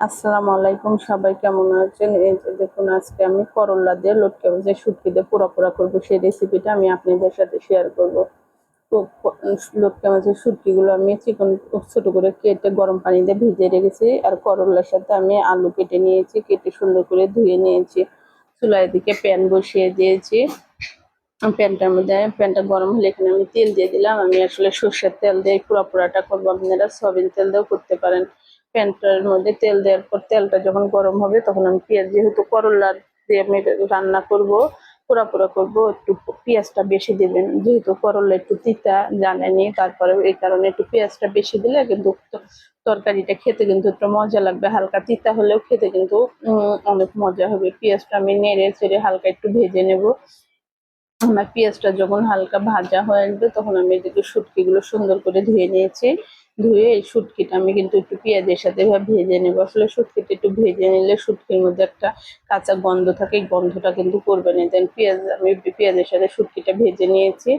আসসালামু আলাইকুম, সবাই কেমন আছেন? এই যে দেখুন, আজকে আমি করলা দিয়ে লটকে ভাজা শুটকি দিয়ে পোড়া পোড়া করব। সেই রেসিপিটা আমি আপনাদের সাথে শেয়ার করব। লটকে মাছের শুটকিগুলো আমি চিকন ছোট করে কেটে গরম পানি দিয়ে ভিজিয়ে রেখেছি। আর করলার সাথে আমি আলু কেটে নিয়েছি, কেটে সুন্দর করে ধুয়ে নিয়েছি। চুলায় দিকে প্যান বসিয়ে দিয়েছি। প্যানটার মধ্যে, প্যানটা গরম হলে এখানে আমি তেল দিয়ে দিলাম। আমি আসলে সর্ষের তেল দিয়ে পোড়া পোড়াটা করব। আপনারা সয়াবিন তেল দিয়েও করতে পারেন। প্যানটার মধ্যে তেল দেওয়ার পর তেলটা যখন গরম হবে, তখন আমি পেঁয়াজ, যেহেতু করলা দিয়ে আমি রান্না করব, পোড়া পোড়া করব, একটু পেঁয়াজটা বেশি দেবেন। যেহেতু করলা একটু তিতা জানেনি তারপরে এই কারণে একটু পেঁয়াজটা বেশি দিলে কিন্তু তরকারিটা খেতে কিন্তু একটু মজা লাগবে। হালকা তিতা হলেও খেতে কিন্তু অনেক মজা হবে। পেঁয়াজটা আমি নেড়ে চেড়ে হালকা একটু ভেজে নেব। আমার পেঁয়াজটা যখন হালকা ভাজা হয়ে আসবে, তখন আমি এদিকে শুটকিগুলো সুন্দর করে ধুয়ে নিয়েছি। ধুয়ে এই শুটকিটা আমি কিন্তু একটু পেঁয়াজের সাথে এভাবে ভেজে নেব। আসলে শুটকিটা একটু ভেজে নিলে শুটকির মধ্যে একটা কাঁচা গন্ধ থাকে, এই গন্ধটা কিন্তু করবে না। দেন পেঁয়াজ আমি পেঁয়াজের সাথে শুটকিটা ভেজে নিয়েছি।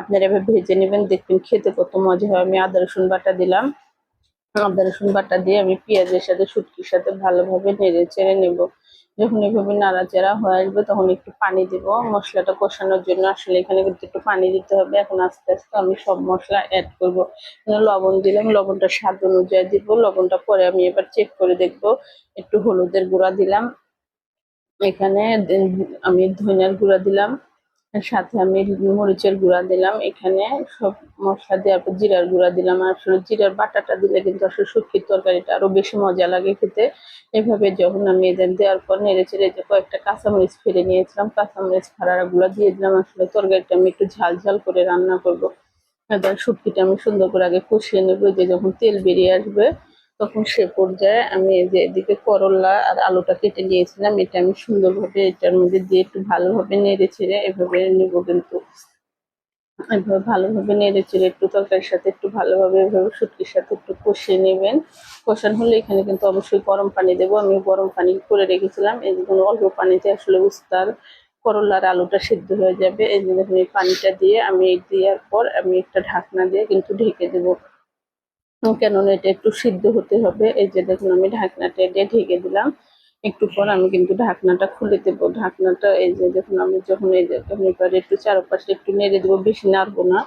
আপনারা এভাবে ভেজে নেবেন, দেখবেন খেতে কত মজা হয়। আমি আদা, রসুন বাটা দিলাম। আদা, রসুন বাটা দিয়ে আমি পেঁয়াজের সাথে শুটকির সাথে ভালোভাবে নেড়ে চেড়ে নেব। যখন এভাবে নাড়াচাড়া হয়ে আসবে, তখন একটু পানি দেব। মশলাটা কষানোর জন্য আসলে এখানে কিন্তু একটু পানি দিতে হবে। এখন আস্তে আস্তে আমি সব মশলা অ্যাড করব। লবণ দিলাম। লবণটা স্বাদ অনুযায়ী দিব। লবণটা পরে আমি এবার চেক করে দেখব। একটু হলুদের গুঁড়া দিলাম। এখানে আমি ধনিয়ার গুঁড়া দিলাম। সাথে আমি মরিচের গুঁড়া দিলাম। এখানে সব মশলা দেওয়ার পর জিরার গুঁড়া দিলাম। আর আসলে জিরার বাটাটা দিলে কিন্তু আসলে শুটকির তরকারিটা আরও বেশি মজা লাগে খেতে। এভাবে যখন আমি এদের দেওয়ার পর নেড়ে চেড়ে যে কয়েকটা কাঁচামরিচ ফেলে নিয়েছিলাম, কাঁচামরিচ গুঁড়া দিয়ে দিলাম। আসলে তরকারিটা আমি একটু ঝাল ঝাল করে রান্না করব। এবার শুটকিটা আমি সুন্দর করে আগে কষিয়ে নেব। যে যখন তেল বেরিয়ে আসবে তখন সে পর্যায়ে আমি যে এদিকে করলা আর আলুটা কেটে নিয়েছিলাম, এটা আমি সুন্দরভাবে এটার মধ্যে দিয়ে একটু ভালোভাবে নেড়ে এভাবে নেব কিন্তু। এভাবে ভালোভাবে নেড়ে একটু তরকারির সাথে একটু ভালোভাবে এভাবে শুটকির সাথে একটু কষিয়ে নেবেন। কষানো হলে এখানে কিন্তু অবশ্যই গরম পানি দেবো। আমি গরম পানি করে রেখেছিলাম। এই যে কোনো অল্প পানিতে আসলে উস্তার করলার আলুটা সিদ্ধ হয়ে যাবে। এই যে দেখুন পানিটা দিয়ে আমি দেওয়ার পর আমি একটা ঢাকনা দিয়ে কিন্তু ঢেকে দেবো। কেননা এটা একটু সিদ্ধ হতে হবে? এই যে দেখুন, আমি ঢাকনাটা এটা ঢেকে দিলাম। একটু পর আমি কিন্তু ঢাকনাটা খুলে দেবো। ঢাকনাটা এই যে দেখুন, আমি যখন এই যে একটু চারপাশে একটু নেড়ে দেবো, বেশি নাড়বো না।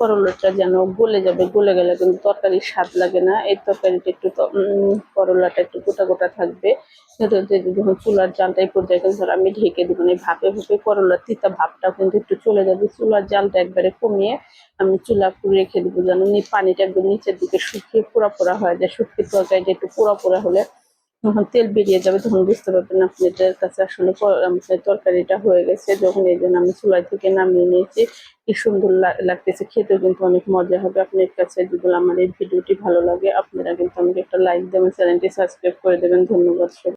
করলাটা যেন গলে যাবে, গলে গেলে কিন্তু তরকারির স্বাদ লাগে না। এই তরকারিটা একটু করলাটা একটু গোটা গোটা থাকবে। যখন চুলার জালটা এই পর্যায়ে কিন্তু আমি ঢেকে দেবো না এই ভাপে ভাপে করলার তিতা ভাবটা কিন্তু একটু চলে যাবে। চুলার জালটা একবারে কমিয়ে আমি চুলা রেখে দেবো, যেন পানিটা একদম নিচের দিকে শুকিয়ে পোড়া পোড়া হয়ে যায়। শুটকির তরকারিটা একটু পোড়া পোড়া হলে যখন তেল বেরিয়ে যাবে তখন বুঝতে পারবেন আপনি এটার কাছে আসলে তরকারিটা হয়ে গেছে। যখন এই জন্য আমি চুলাই থেকে নামিয়ে নিয়েছি, কি সুন্দর লাগতেছে। খেতেও কিন্তু অনেক মজা হবে। আপনার কাছে যদি আমার এই ভিডিওটি ভালো লাগে, আপনারা কিন্তু আমাকে একটা লাইক দেবেন, চ্যানেলটি সাবস্ক্রাইব করে দেবেন। ধন্যবাদ